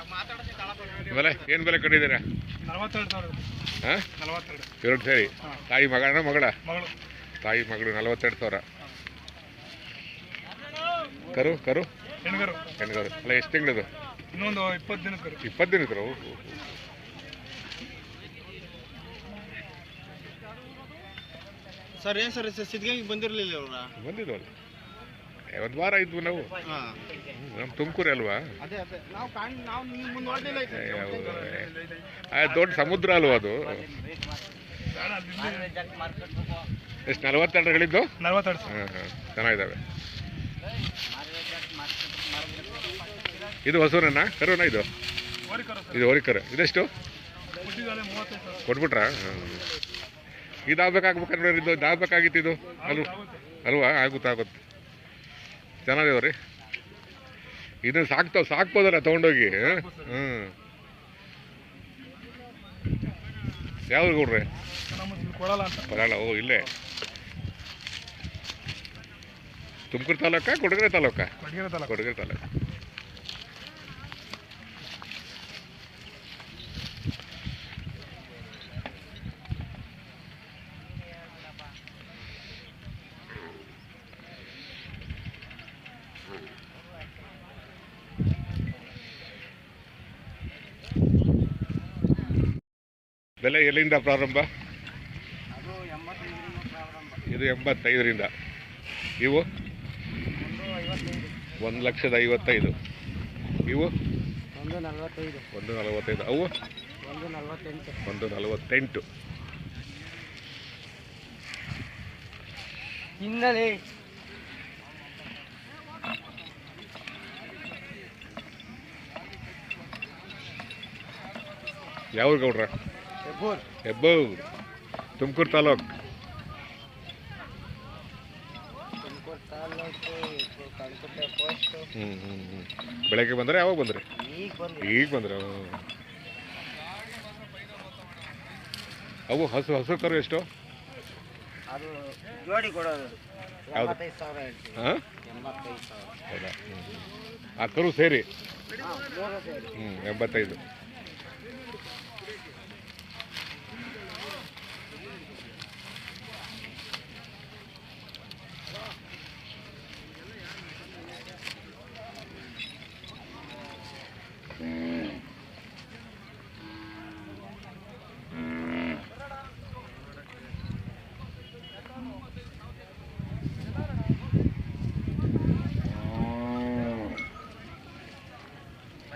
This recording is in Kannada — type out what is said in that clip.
ಆಮೇಲೆ ಏನ್ ಬೆಲೆ ಕಟ್ಟಿದ್ದೀರಾ? ಹಾಂ? ಎರಡು ಸೇರಿ. ತಾಯಿ ಮಗಳ ಮಗಳ? ಮಗಳು. ತಾಯಿ ಮಗಳು ನಲವತ್ತೆರಡು ಸಾವಿರ. ಕರು ಕರು? ಹೆಣ್ಗರು. ಹೆಣ್ಗರು. ಅಲ್ಲ ಎಷ್ಟು ತಿಂಗಳದು? ಇನ್ನೊಂದು ಇಪ್ಪತ್ತು ದಿನ ಇಪ್ಪತ್ತು ದಿನಕ್ಕೆ. ಸರ್ ಏನ್ ಸರ್ ಸಿದ್ಧಗಂಗೆ ಬಂದಿರಲಿಲ್ಲ ಅವ್ರ ಬಂದಿದ್ವಲ್ಲ ಒಂದು ವಾರ ಇದ್ವು ನಾವು. ಹಾಂ. ನಮ್ಮ ತುಮಕೂರು ಅಲ್ವಾ? ಅದೇ ಅದೇ. ನಾವು ನಾವು ಮುಂದೆ ನೋಡಲಿಲ್ಲ ಏ, ದೊಡ್ಡ ಸಮುದ್ರ ಅಲ್ವಾ ಅದು? ಎಷ್ಟು ನಲವತ್ತೆರಡು ಹೇಳಿದ್ದು ನಲವತ್ತೆರಡು ಹಾಂ ಹಾಂ. ಚೆನ್ನಾಗಿದ್ದಾವೆ ಇದು ಹೊಸೂರನ್ನ ಕರೋಣ ಇದು? ಇದು ಹೋರಿಕರು. ಇದೆಷ್ಟು? ಕೊಟ್ಬಿಟ್ರಾ? ಹಾಂ ಇದಾಗಬೇಕಾಗ್ಬೇಕಾದ್ರೆ ಇದು? ಇದಾಗಬೇಕಾಗಿತ್ತು ಇದು? ಅಲ್ವ? ಅಲ್ವಾ? ಆಗುತ್ತೆ ಆಗುತ್ತೆ. ಚೆನ್ನಾಗಿದಾವೆ ರೀ ಇದನ್ನ ಸಾಕ್ತಾವ ಸಾಕ್ಬೋದಲ್ಲ ತೊಗೊಂಡೋಗಿ. ಹ್ಞೂ ಯಾವ್ದು ಕೊಡ್ರಿ? ಕೊಡಲ್ಲ ಓ ಇಲ್ಲೇ. ತುಮಕೂರು ತಾಲೂಕಾ ಕೊಡಗರೆ ತಾಲೂಕಾ? ಕೊಡಗರೆ ತಾಲೂಕು. ಕೊಡಗರೆ ತಾಲೂಕು. ಬೆಲೆ ಎಲ್ಲಿಂದ ಪ್ರಾರಂಭ? ಇದು ಎಂಬತ್ತೈದರಿಂದ. ಇವು? ಒಂದು ಲಕ್ಷದ ಐವತ್ತೈದು. ಇವು? ಒಂದು ನಲವತ್ತೈದು. ಒಂದು ನಲವತ್ತೈದು. ಅವು? ಒಂದು ನಲವತ್ತೆಂಟು. ಒಂದು ನಲವತ್ತೆಂಟು. ಹಿನ್ನೆಲೆ ಯಾವ ಗೌಡ್ರ? ಹೆಬ್ಬೂರ್. ತುಮಕೂರು ತಾಲೂಕು. ಹ್ಞೂ ಹ್ಞೂ ಹ್ಞೂ ಬೆಳಗ್ಗೆ ಬಂದರೆ ಯಾವಾಗ ಬಂದ್ರೆ? ಈಗ ಬಂದು ಈಗ ಬಂದ್ರೆ? ಅವು ಹಸು ಹಸು ಕರು ಎಷ್ಟು? ಆ ಕರು ಸೇರಿ? ಹ್ಞೂ ಎಂಬತ್ತೈದು.